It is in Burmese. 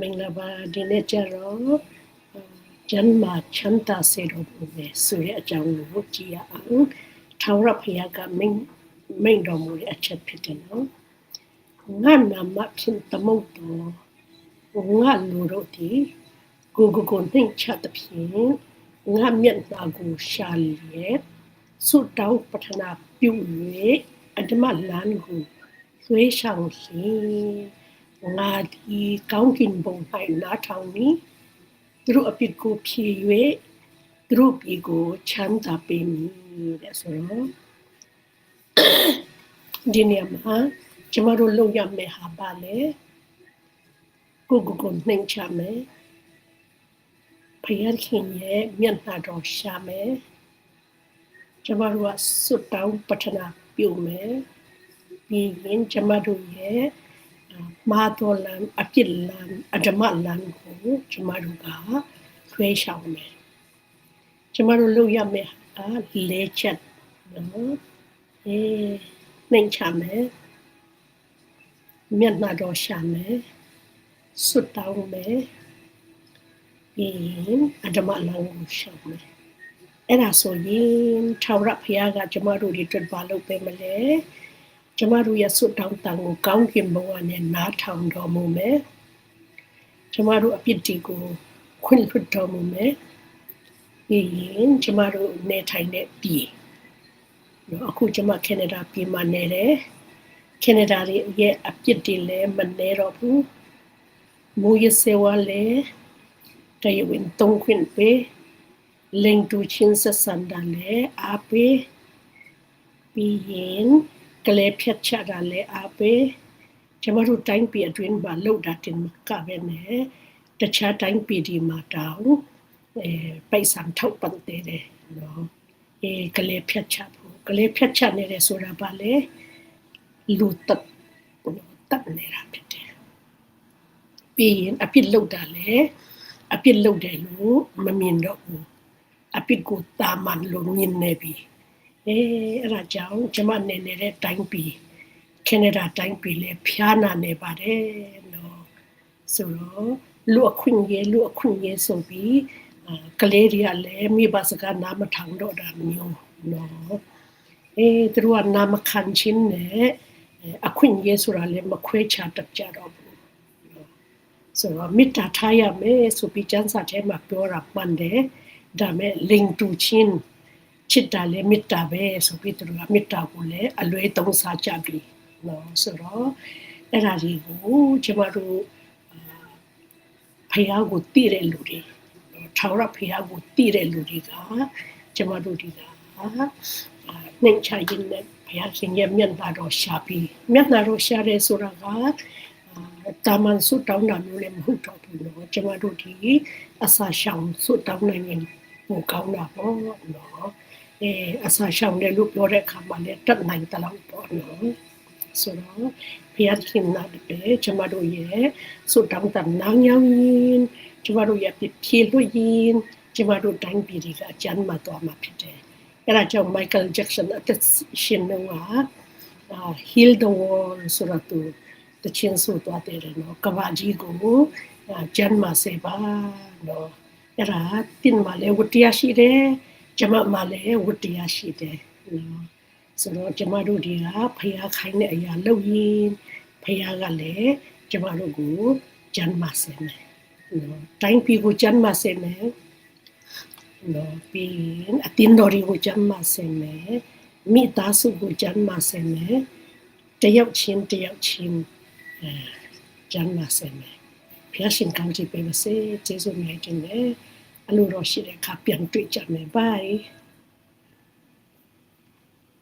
မင်္ဂလာပါဒီနေ့ကျတော့ကျမ်းမာချမ်းသာစေတော်မူမယ်ဆိုတဲ့အကြောင်းကိုကြည့်ရအောင်ထာဝရဘုရားကမိန်မိန်တော်မူတဲ့အချက်ဖြစ်တယ်နော်ငါနာမဖြင့်သမုတ်တော်ငါလူတို့ဒီကိုကိုကိုသိချတဲ့ဖြင့်ငါမျက်နှာကိုရှာလျက်ဆုတောင်းပတနာပြု၍အတ္တမလန်ကိုသွေးဆောင်ရှ င်ငါဒီကောင်းကင်ဘုံ၌နားထောင်မည်သူတို့အပြစ်ကိုဖြေ၍သူတို့ပြည်ကိုချမ်းသာပေးမည်တဲ့ဆိုတော့ဒီနေရာမှာကျမတို့လုပ်ရမယ့်ဟာပါလေကိုကိုကိုနှိမ်ချမယ်ဖယားခင်ရဲ့မျက်နှာတော်ရှာမယ်ကျမတို့ကစွတ်တောင်းပထနာပြုမယ်ပြီးရင်ကျမတို့ရဲ့ မာတော်လန်အပြစ်လန်အဓမ္မလန်ကိုကျမတို့ကဆွဲရှောင်မယ်ကျမတို့လုပ်ရမယ့်အားလေချက်နော်အေးနှိမ်ချမယ်မျက်နှာတော်ရှာမယ်စွတ်တောင်းမယ်ပြီးရင်အဓမ္မလန်ကိုရှောင်မယ်အဲ့ဒါဆိုရင်ထာဝရဘုရားကကျမတို့ဒီအတွက်ဘာလုပ်ပေးမလဲ ကျမတို့ရဲ့ဆွတ်တောင်းတန်ကိုကောင်းကင်ဘဝနဲ့နားထောင်တော်မူမယ်ကျမတို့အပြစ်တွေကိုခွင့်လွှတ်တော်မူမယ်ပြီးရင်ကျမတို့နေထိုင်တဲ့ပြည်နော်အခုကျမကနေဒါပြည်မှာနေတယ်ကနေဒါရဲ့အပြစ်တွေလည်းမနေတော့ဘူးမိုးရစေဝါလည်းတရဝင်တုံးခွင့်ပေးလင်တူချင်းဆက်ဆန်တယ်လည်းအားပေးပြီးရင် ကလေးဖြတ်ချတာလည်းအားပေးကျမတို့တိုင်းပြည်အတွင်းမှာလောက်တာတင်ကပဲနဲ့တခြားတိုင်းပြည်ဒီမှာတောင်းအဲပိုက်ဆံထောက်ပံ့တယ်နော်အဲကလေးဖြတ်ချဖို့ကလေးဖြတ်ချနေတယ်ဆိုတာပါလေလူတပ်တပ်နေတာဖြစ်တယ်ပြီးရင်အပြစ်လောက်တာလေအပြစ်လောက်တယ်လို့မမြင်တော့ဘူးအပြစ်ကိုတာမန်လို့မြင်နေပြီ အဲအဲ့ဒါကြောင့်ကျမနေနေတဲ့တိုင်းပြည်ကနေဒါတိုင်းပြည်လေဖျားနာနေပါတယ်နော်ဆိုတော့လူအခွင့်ရေးလူအခွင့်ရေးဆိုပြီးကလေးတွေကလည်းမိဘစကားနားမထောင်တော့တာမျိုးနော်အဲသူတို့ကနာမခံချင်းနဲ့အခွင့်ရေးဆိုတာလည်းမခွဲခြားတတ်ကြတော့ဘူးဆိုတော့မေတ္တာထားရမယ်ဆိုပြီးကျမ်းစာထဲမှာပြောတာမှန်တယ်ဒါမဲ့လင်တူချင်း ချစ်တာလေမေတ္တာပဲဆိုပြီးသူတို့ကမေတ္တာကိုလည်းအလွဲသုံးစားကြပြီနော်ဆိုတော့အဲ့ဒါကြီးကိုကျမတို့ဖယားကိုတည်တဲ့လူတွေထာဝရဖယားကိုတည်တဲ့လူတွေကကျမတို့ဒီကနှိမ်ချရင်လည်းဘုရားရှင်ရဲ့မျက်နှာတော်ရှာပြီးမျက်နှာတော်ရှာတယ်ဆိုတာကတာမန်ဆုတောင်းတာမျိုးလည်းမဟုတ်တော့ဘူးနော်ကျမတို့ဒီအစာရှောင်ဆုတောင်းနိုင်ရင်ပိုကောင်းတာပေါ့နော် အဲအစာရှောင်တယ်လို့ပြောတဲ့အခါမှာလည်းတက်နိုင်တလောက်ပေါ့နော်ဆိုတော့ဘုရားရှင်နာတယ်ကျမတို့ရဲ့ဆုတောင်းတာနားညောင်းရင်ကျမတို့ရဲ့ဖြည့်လို့ရင်ကျမတို့တိုင်းပြည်ကအကျမ်းမှာတော့မှာဖြစ်တယ်အဲ့ဒါကြောင့် Michael Jackson အသက်ရှင်နေက heal the world ဆိုတော့သူတချင်းဆိုသွားတယ်နော်ကဘာကြီးကိုကျမ်းမှာစေပါနော်အဲ့ဒါတင်မှာလေဝတ္တရားရှိတယ် ကျမမှာလည်းဝတ္တရားရှိတယ်နော်ဆိုတော့ကျမတို့ဒီကဖျားခိုင်းတဲ့အရာလုပ်ရင်ဖျားကလည်းကျမတို့ကိုကျမ်းမှာစေမယ်နော်တိုင်းပြည်ကိုကျမ်းမှာစေမယ်နော်ပြီးအတင်းတော်တွေကိုကျမ်းမှာစေမယ်မိသားစုကိုကျမ်းမှာစေမယ်တယောက်ချင်းတယောက်ချင်းအဲကျမ်းမှာစေမယ်ဖျားရှင်ကောင်းချီးပေးပါစေကျေးဇူးများတင်တယ် အလိုတော်ရှိတဲ့အခါပြန်တွေ့ကြမယ် bye